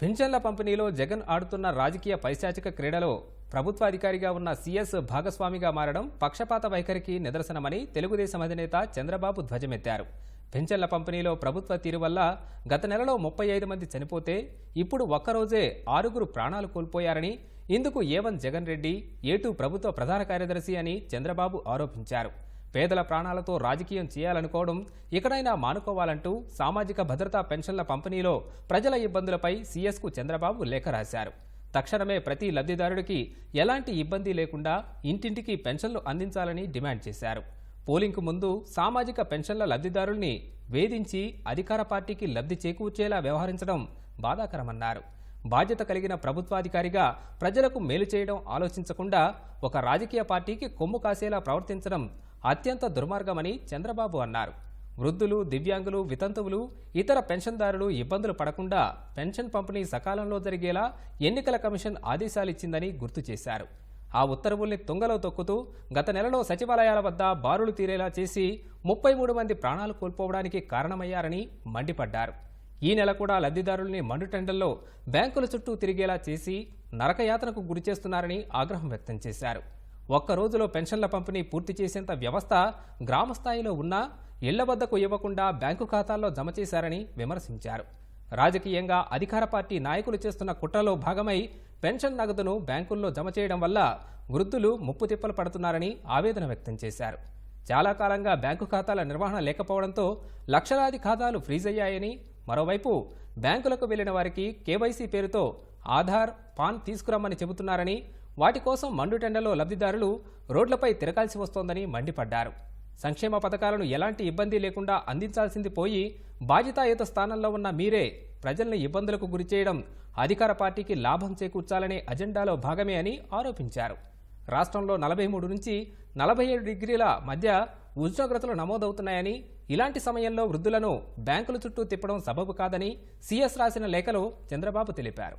పింఛన్ల పంపిణీలో జగన్ ఆడుతున్న రాజకీయ పైశాచిక క్రీడలో ప్రభుత్వాధికారిగా ఉన్న సీఎస్ భాగస్వామిగా మారడం పక్షపాత వైఖరికి నిదర్శనమని తెలుగుదేశం అధినేత చంద్రబాబు ధ్వజమెత్తారు. పింఛన్ల పంపిణీలో ప్రభుత్వ తీరు వల్ల గత నెలలో ముప్పై ఐదు మంది చనిపోతే ఇప్పుడు ఒక్కరోజే ఆరుగురు ప్రాణాలు కోల్పోయారని ఇందుకు ఏవన్ జగన్ రెడ్డి ఏటూ ప్రభుత్వ ప్రధాన కార్యదర్శి అని చంద్రబాబు ఆరోపించారు. పేదల ప్రాణాలతో రాజకీయం చేయాలనుకోవడం ఇకనైనా మానుకోవాలంటూ సామాజిక భద్రతా పెన్షన్ల పంపిణీలో ప్రజల ఇబ్బందులపై సీఎస్కు చంద్రబాబు లేఖ రాశారు. తక్షణమే ప్రతి లబ్ధిదారుడికి ఎలాంటి ఇబ్బంది లేకుండా ఇంటింటికి పెన్షన్లు అందించాలని డిమాండ్ చేశారు. పోలింగ్కు ముందు సామాజిక పెన్షన్ల లబ్ధిదారుల్ని వేధించి అధికార పార్టీకి లబ్ధి చేకూర్చేలా వ్యవహరించడం బాధాకరమన్నారు. బాధ్యత కలిగిన ప్రభుత్వాధికారిగా ప్రజలకు మేలు చేయడం ఆలోచించకుండా ఒక రాజకీయ పార్టీకి కొమ్ము కాసేలా ప్రవర్తించడం అత్యంత దుర్మార్గమని చంద్రబాబు అన్నారు. వృద్ధులు దివ్యాంగులు వితంతువులు ఇతర పెన్షన్దారులు ఇబ్బందులు పడకుండా పెన్షన్ పంపిణీ సకాలంలో జరిగేలా ఎన్నికల కమిషన్ ఆదేశాలిచ్చిందని గుర్తు చేశారు. ఆ ఉత్తర్వుల్ని తుంగలో తొక్కుతూ గత నెలలో సచివాలయాల వద్ద బారులు తీరేలా చేసి ముప్పై మూడు మంది ప్రాణాలు కోల్పోవడానికి కారణమయ్యారని మండిపడ్డారు. ఈ నెల కూడా లబ్ధిదారుల్ని మండుటెండల్లో బ్యాంకుల చుట్టూ తిరిగేలా చేసి నరకయాతనకు గురిచేస్తున్నారని ఆగ్రహం వ్యక్తం చేశారు. ఒక్క రోజులో పెన్షన్ల పంపిణీ పూర్తి చేసేంత వ్యవస్థ గ్రామ స్థాయిలో ఉన్నా ఇళ్ళ వద్దకు ఇవ్వకుండా బ్యాంకు ఖాతాల్లో జమ చేశారని విమర్శించారు. రాజకీయంగా అధికార పార్టీ నాయకులు చేస్తున్న కుట్రలో భాగమై పెన్షన్ నగదును బ్యాంకుల్లో జమ చేయడం వల్ల వృద్ధులు ముప్పు తిప్పలు పడుతున్నారని ఆవేదన వ్యక్తం చేశారు. చాలా కాలంగా బ్యాంకు ఖాతాల నిర్వహణ లేకపోవడంతో లక్షలాది ఖాతాలు ఫ్రీజ్ అయ్యాయని మరోవైపు బ్యాంకులకు వెళ్ళిన వారికి కేవైసీ పేరుతో ఆధార్ పాన్ తీసుకురమ్మని చెబుతున్నారని వాటి కోసం మండుటెండలో లబ్ధిదారులు రోడ్లపై తిరగాల్సి వస్తోందని మండిపడ్డారు. సంక్షేమ పథకాలను ఎలాంటి ఇబ్బంది లేకుండా అందించాల్సింది పోయి బాధ్యతాయుత స్థానంలో ఉన్న మీరే ప్రజల్ని ఇబ్బందులకు గురిచేయడం అధికార పార్టీకి లాభం చేకూర్చాలనే అజెండాలో భాగమే అని ఆరోపించారు. రాష్ట్రంలో నలభై మూడు నుంచి నలభై ఏడు డిగ్రీల మధ్య ఉష్ణోగ్రతలు నమోదవుతున్నాయని ఇలాంటి సమయంలో వృద్ధులను బ్యాంకుల చుట్టూ తిప్పడం సబబు కాదని సీఎస్ రాసిన లేఖలో చంద్రబాబు తెలిపారు.